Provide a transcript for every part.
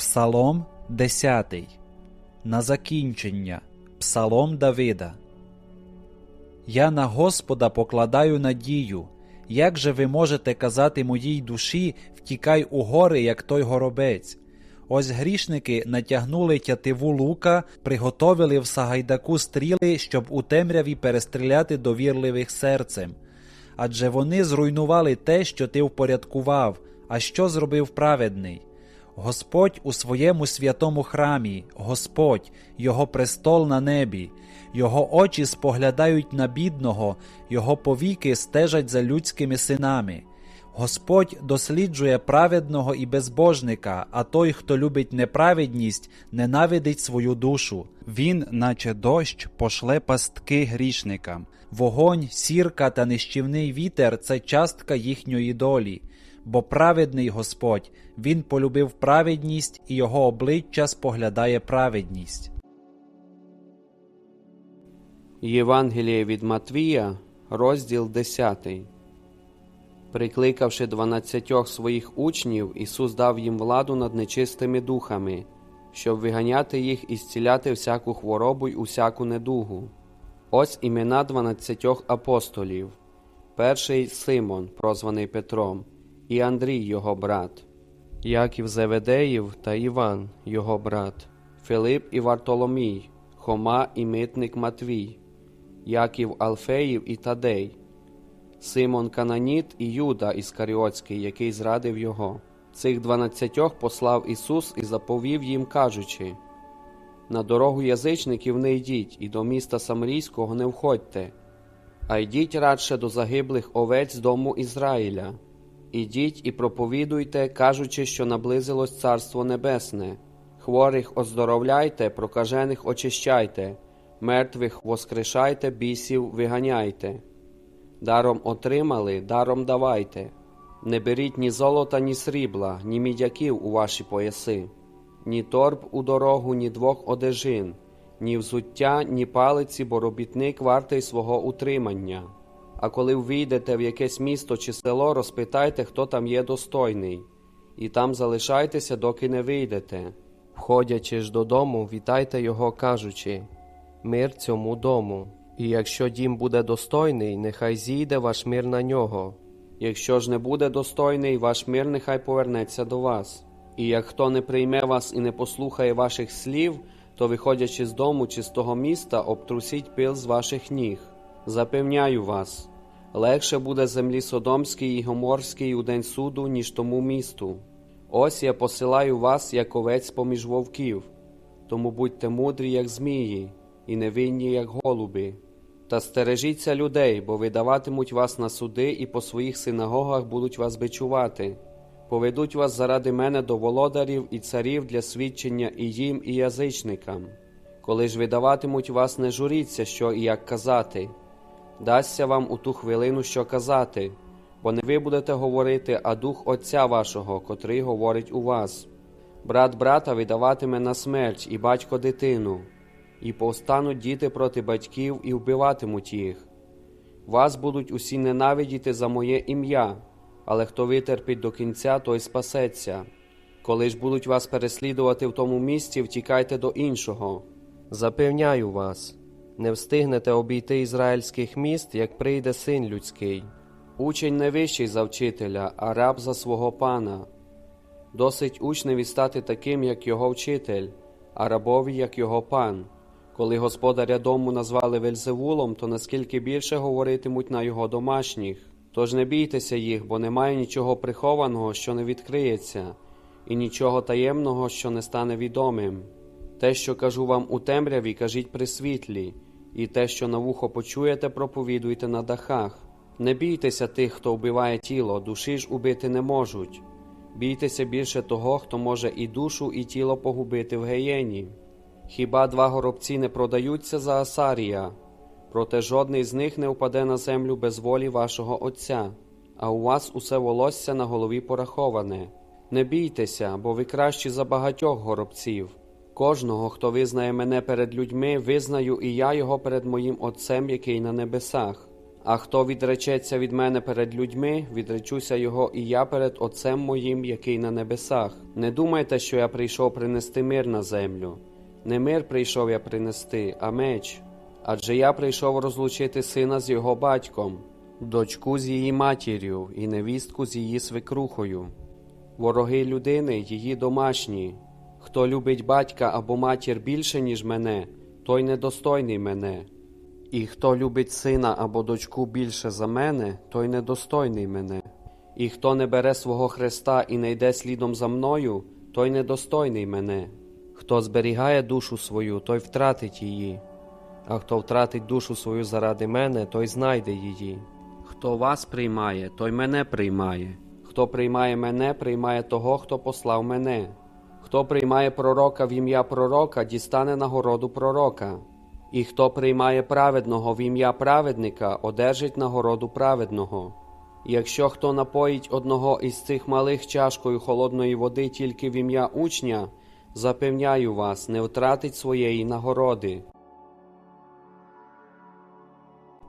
Псалом 10. На закінчення. Псалом Давида. Я на Господа покладаю надію. Як же ви можете казати моїй душі, втікай у гори, як той горобець? Ось грішники натягнули тятиву лука, приготовили в Сагайдаку стріли, щоб у темряві перестріляти довірливих серцем. Адже вони зруйнували те, що ти впорядкував, а що зробив праведний. Господь у своєму святому храмі, Господь, Його престол на небі, Його очі споглядають на бідного, Його повіки стежать за людськими синами. Господь досліджує праведного і безбожника, а той, хто любить неправедність, ненавидить свою душу. Він, наче дощ, пошле пастки грішникам. Вогонь, сірка та нищівний вітер це частка їхньої долі. Бо праведний Господь, Він полюбив праведність, і його обличчя споглядає праведність. Євангеліє від Матвія, розділ 10. Прикликавши дванадцятьох своїх учнів, Ісус дав їм владу над нечистими духами, щоб виганяти їх і зціляти всяку хворобу й усяку недугу. Ось імена дванадцятьох апостолів. Перший Симон, прозваний Петром, і Андрій, його брат, Яків Зеведеїв та Іван, його брат, Филип і Вартоломій, Хома і митник Матвій, Яків Алфеїв і Тадей, Симон Кананіт і Юда Іскаріотський, який зрадив його. Цих дванадцятьох послав Ісус і заповів їм, кажучи: На дорогу язичників не йдіть, і до міста Самарійського не входьте, а йдіть радше до загиблих овець дому Ізраїля. Ідіть і проповідуйте, кажучи, що наблизилось Царство Небесне. Хворих оздоровляйте, прокажених очищайте, мертвих воскрешайте, бісів виганяйте. Даром отримали, даром давайте. Не беріть ні золота, ні срібла, ні мідяків у ваші пояси, ні торб у дорогу, ні двох одежин, ні взуття, ні палиці, бо робітник вартий свого утримання. А коли ввійдете в якесь місто чи село, розпитайте, хто там є достойний, і там залишайтеся, доки не вийдете. Входячи ж додому, вітайте його, кажучи Мир цьому дому. І якщо дім буде достойний, нехай зійде ваш мир на нього. Якщо ж не буде достойний, ваш мир нехай повернеться до вас. І як хто не прийме вас і не послухає ваших слів, то, виходячи з дому чи з того міста, обтрусіть пил з ваших ніг. Запевняю вас, легше буде землі Содомській і Гоморській у день суду, ніж тому місту. Ось я посилаю вас, як овець поміж вовків, тому будьте мудрі, як змії, і невинні, як голуби. Та стережіться людей, бо видаватимуть вас на суди, і по своїх синагогах будуть вас бичувати, поведуть вас заради мене до володарів і царів для свідчення і їм, і язичникам. Коли ж видаватимуть вас, не журіться, що і як казати. Дасться вам у ту хвилину, що казати, бо не ви будете говорити, а дух Отця вашого, котрий говорить у вас. Брат брата видаватиме на смерть, і батько дитину, і повстануть діти проти батьків і вбиватимуть їх. Вас будуть усі ненавидіти за моє ім'я, але хто витерпить до кінця, той спасеться. Коли ж будуть вас переслідувати в тому місці, втікайте до іншого. Запевняю вас, не встигнете обійти ізраїльських міст, як прийде син людський. Учень не вищий за вчителя, а раб за свого пана. Досить учневі стати таким, як його вчитель, а рабові, як його пан. Коли господаря дому назвали Вельзевулом, то наскільки більше говоритимуть на його домашніх. Тож не бійтеся їх, бо немає нічого прихованого, що не відкриється, і нічого таємного, що не стане відомим. Те, що кажу вам у темряві, кажіть при світлі, і те, що на вухо почуєте, проповідуйте на дахах. Не бійтеся тих, хто вбиває тіло, душі ж убити не можуть. Бійтеся більше того, хто може і душу, і тіло погубити в геєні. Хіба два горобці не продаються за Асарія? Проте жодний з них не впаде на землю без волі вашого Отця, а у вас усе волосся на голові пораховане. Не бійтеся, бо ви кращі за багатьох горобців. Кожного, хто визнає мене перед людьми, визнаю і я його перед моїм Отцем, який на небесах. А хто відречеться від мене перед людьми, відречуся його і я перед Отцем моїм, який на небесах. Не думайте, що я прийшов принести мир на землю. Не мир прийшов я принести, а меч. Адже я прийшов розлучити сина з його батьком, дочку з її матір'ю і невістку з її свекрухою. Вороги людини її домашні. Хто любить батька або матір більше, ніж мене, той недостойний мене. І хто любить сина або дочку більше за мене, той недостойний мене. І хто не бере свого хреста і не йде слідом за мною, той недостойний мене. Хто зберігає душу свою, той втратить її, а хто втратить душу свою заради мене, той знайде її. Хто вас приймає, той мене приймає. Хто приймає мене, приймає того, хто послав мене. Хто приймає пророка в ім'я пророка, дістане нагороду пророка. І хто приймає праведного в ім'я праведника, одержить нагороду праведного. Якщо хто напоїть одного із цих малих чашкою холодної води тільки в ім'я учня, запевняю вас, не втратить своєї нагороди.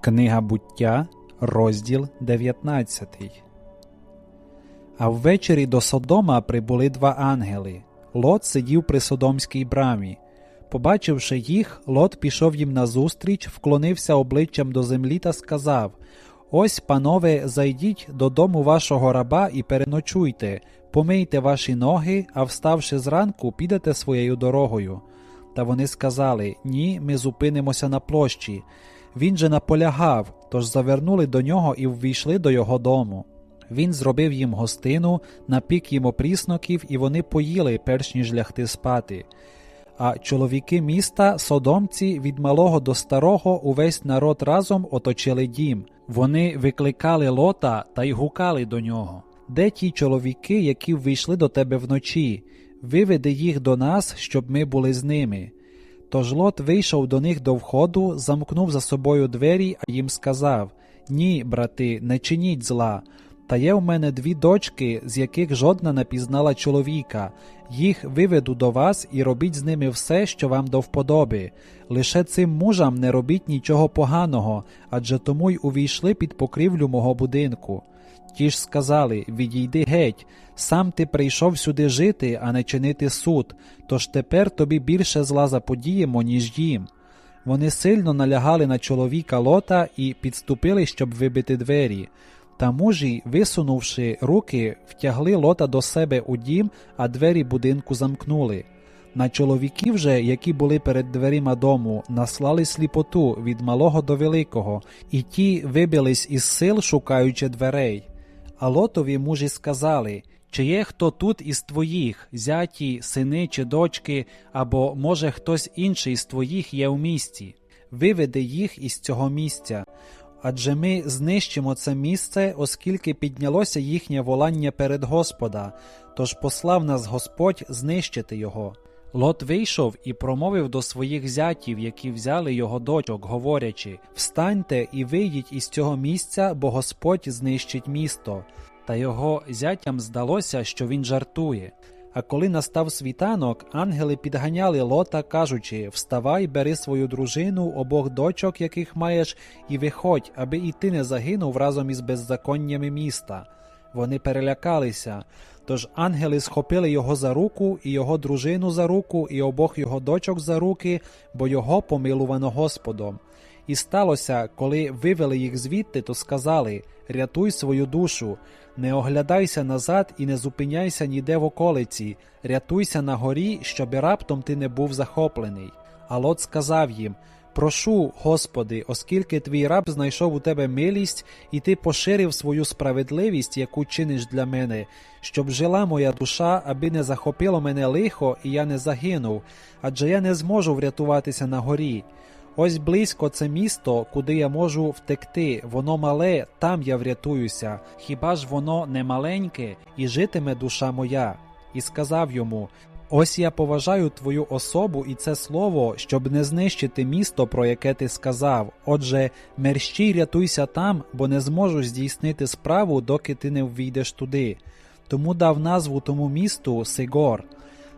Книга буття, розділ 19. А ввечері до Содома прибули два ангели. Лот сидів при Содомській брамі. Побачивши їх, Лот пішов їм назустріч, вклонився обличчям до землі та сказав: Ось, панове, зайдіть додому вашого раба і переночуйте, помийте ваші ноги, а вставши зранку, підете своєю дорогою. Та вони сказали: Ні, ми зупинимося на площі. Він же наполягав, тож завернули до нього і ввійшли до його дому. Він зробив їм гостину, напік їм опрісноків, і вони поїли, перш ніж лягти спати. А чоловіки міста, содомці, від малого до старого, увесь народ разом оточили дім. Вони викликали лота та й гукали до нього. Де ті чоловіки, які ввійшли до тебе вночі? Виведи їх до нас, щоб ми були з ними. Тож Лот вийшов до них до входу, замкнув за собою двері, а їм сказав: Ні, брати, не чиніть зла. Та є в мене дві дочки, з яких жодна не пізнала чоловіка. Їх виведу до вас і робіть з ними все, що вам до вподоби. Лише цим мужам не робіть нічого поганого, адже тому й увійшли під покрівлю мого будинку. Ті ж сказали Відійди геть, сам ти прийшов сюди жити, а не чинити суд, тож тепер тобі більше зла заподіємо, ніж їм. Вони сильно налягали на чоловіка лота і підступили, щоб вибити двері. Та мужі, висунувши руки, втягли лота до себе у дім, а двері будинку замкнули. На чоловіків же, які були перед дверима дому, наслали сліпоту від малого до великого, і ті вибились із сил, шукаючи дверей. А лотові мужі сказали чи є хто тут із твоїх, зяті, сини чи дочки, або, може, хтось інший з твоїх є в місті? Виведи їх із цього місця. Адже ми знищимо це місце, оскільки піднялося їхнє волання перед Господа, тож послав нас Господь знищити його. Лот вийшов і промовив до своїх зятів, які взяли його дочок, говорячи: Встаньте і вийдіть із цього місця, бо Господь знищить місто. Та його зятям здалося, що він жартує. А коли настав світанок, ангели підганяли лота, кажучи: Вставай, бери свою дружину, обох дочок, яких маєш, і виходь, аби і ти не загинув разом із беззаконнями міста. Вони перелякалися. Тож ангели схопили його за руку, і його дружину за руку, і обох його дочок за руки, бо його помилувано Господом. І сталося, коли вивели їх звідти, то сказали Рятуй свою душу, не оглядайся назад і не зупиняйся ніде в околиці, рятуйся на горі, щоби раптом ти не був захоплений. А Лот сказав їм Прошу, Господи, оскільки твій раб знайшов у тебе милість, і ти поширив свою справедливість, яку чиниш для мене, щоб жила моя душа, аби не захопило мене лихо, і я не загинув, адже я не зможу врятуватися на горі. Ось близько це місто, куди я можу втекти, воно мале, там я врятуюся. Хіба ж воно не маленьке, і житиме душа моя? І сказав йому: Ось я поважаю твою особу і це слово, щоб не знищити місто, про яке ти сказав. Отже, мерщій рятуйся там, бо не зможу здійснити справу, доки ти не ввійдеш туди. Тому дав назву тому місту Сигор.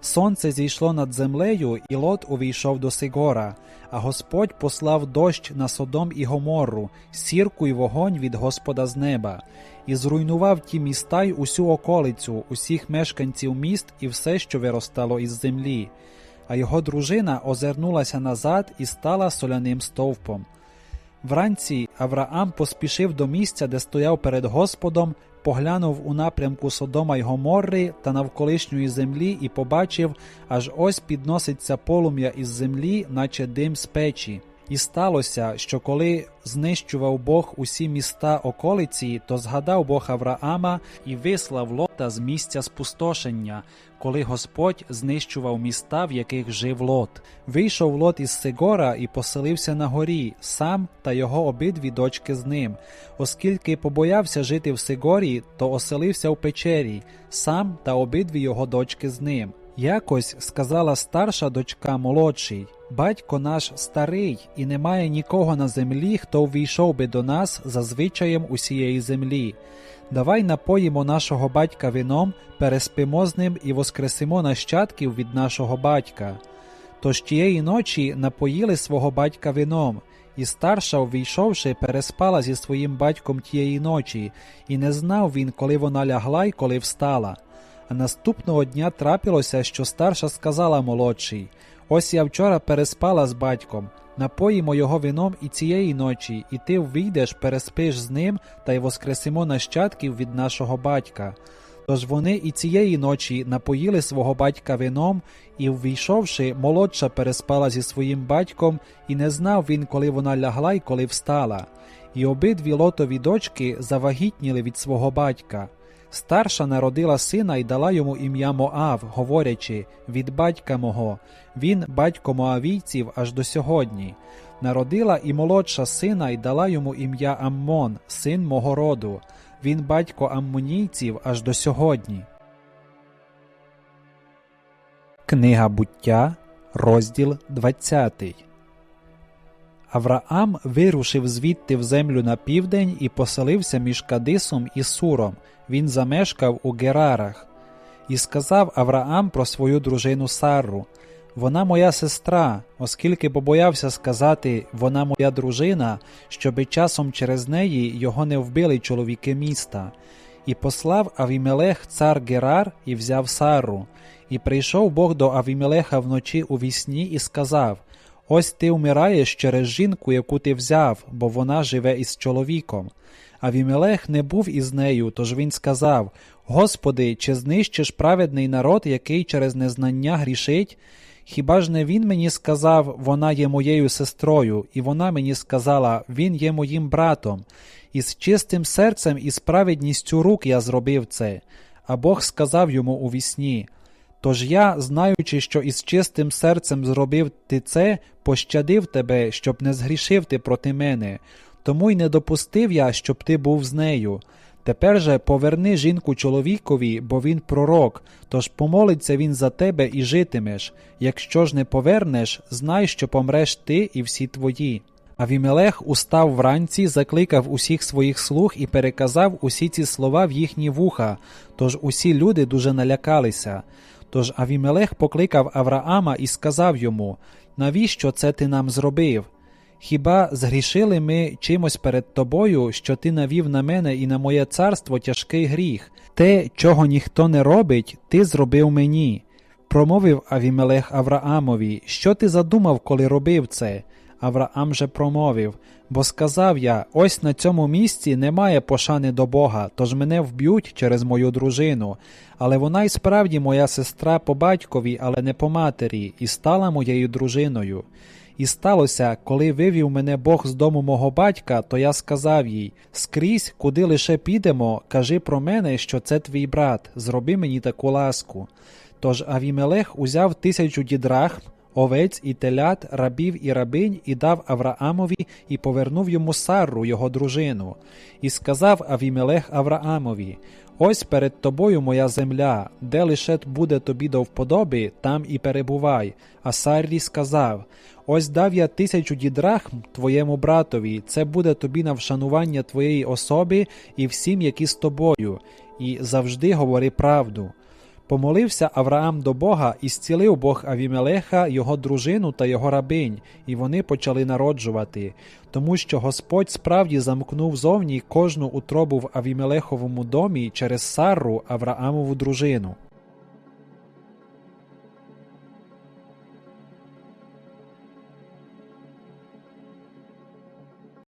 Сонце зійшло над землею, і Лот увійшов до Сигора, а Господь послав дощ на Содом і Гоморру, сірку й вогонь від Господа з неба, і зруйнував ті міста й усю околицю, усіх мешканців міст і все, що виростало із землі. А його дружина озирнулася назад і стала соляним стовпом. Вранці Авраам поспішив до місця, де стояв перед Господом, поглянув у напрямку Содома й Гоморри та навколишньої землі і побачив, аж ось підноситься полум'я із землі, наче дим з печі. І сталося, що коли знищував Бог усі міста околиці, то згадав Бог Авраама і вислав Лота з місця спустошення, коли Господь знищував міста, в яких жив Лот. Вийшов Лот із Сигора і поселився на горі, сам та його обидві дочки з ним. Оскільки побоявся жити в Сигорі, то оселився в печері, сам та обидві його дочки з ним. Якось сказала старша дочка молодшій Батько наш старий, і немає нікого на землі, хто ввійшов би до нас за звичаєм усієї землі. Давай напоїмо нашого батька вином, переспимо з ним і воскресимо нащадків від нашого батька. Тож тієї ночі напоїли свого батька вином, і старша, увійшовши, переспала зі своїм батьком тієї ночі, і не знав він, коли вона лягла й коли встала. А наступного дня трапилося, що старша сказала молодшій Ось я вчора переспала з батьком, напоїмо його вином і цієї ночі, і ти вийдеш, переспиш з ним та й воскресимо нащадків від нашого батька. Тож вони і цієї ночі напоїли свого батька вином, і, ввійшовши, молодша переспала зі своїм батьком, і не знав він, коли вона лягла й коли встала. І обидві лотові дочки завагітніли від свого батька. Старша народила сина і дала йому ім'я Моав, говорячи від батька мого, він батько Моавійців аж до сьогодні. Народила і молодша сина і дала йому ім'я Аммон, син мого роду, він батько аммонійців аж до сьогодні. Книга буття, розділ 20 Авраам вирушив звідти в землю на південь і поселився між Кадисом і Суром. Він замешкав у Герарах. І сказав Авраам про свою дружину Сарру Вона моя сестра, оскільки побоявся сказати вона моя дружина, щоби часом через неї його не вбили чоловіки міста. І послав Авімелех цар Герар і взяв Сарру. І прийшов Бог до Авімелеха вночі у вісні і сказав Ось ти вмираєш через жінку, яку ти взяв, бо вона живе із чоловіком. Авімелех не був із нею, тож він сказав Господи, чи знищиш праведний народ, який через незнання грішить? Хіба ж не він мені сказав, вона є моєю сестрою, і вона мені сказала, він є моїм братом, і з чистим серцем і з рук я зробив це. А Бог сказав йому у вісні Тож я, знаючи, що із чистим серцем зробив ти це, пощадив тебе, щоб не згрішив ти проти мене, тому й не допустив я, щоб ти був з нею. Тепер же поверни жінку чоловікові, бо він пророк, тож помолиться він за тебе і житимеш. Якщо ж не повернеш, знай, що помреш ти і всі твої. Авімелех устав вранці, закликав усіх своїх слуг і переказав усі ці слова в їхні вуха, тож усі люди дуже налякалися. Тож Авімелех покликав Авраама і сказав йому Навіщо це ти нам зробив? Хіба згрішили ми чимось перед тобою, що ти навів на мене і на моє царство тяжкий гріх? Те, чого ніхто не робить, ти зробив мені. Промовив Авімелех Авраамові, що ти задумав, коли робив це? Авраам же промовив Бо сказав я: ось на цьому місці немає пошани до Бога, тож мене вб'ють через мою дружину. Але вона й справді моя сестра по батькові, але не по матері, і стала моєю дружиною. І сталося, коли вивів мене Бог з дому мого батька, то я сказав їй скрізь, куди лише підемо, кажи про мене, що це твій брат, зроби мені таку ласку. Тож Авімелех узяв тисячу дідрахм, овець і телят, рабів і рабинь, і дав Авраамові, і повернув йому Сарру, його дружину. І сказав Авімелех Авраамові: Ось перед тобою моя земля, де лише буде тобі до вподоби, там і перебувай. А Саррі сказав: Ось дав я тисячу дідрахм твоєму братові, це буде тобі на вшанування твоєї особи і всім, які з тобою, і завжди говори правду. Помолився Авраам до Бога і зцілив Бог Авімелеха, його дружину та його рабинь, і вони почали народжувати, тому що Господь справді замкнув зовні кожну утробу в Авімелеховому домі через Сарру, Авраамову дружину.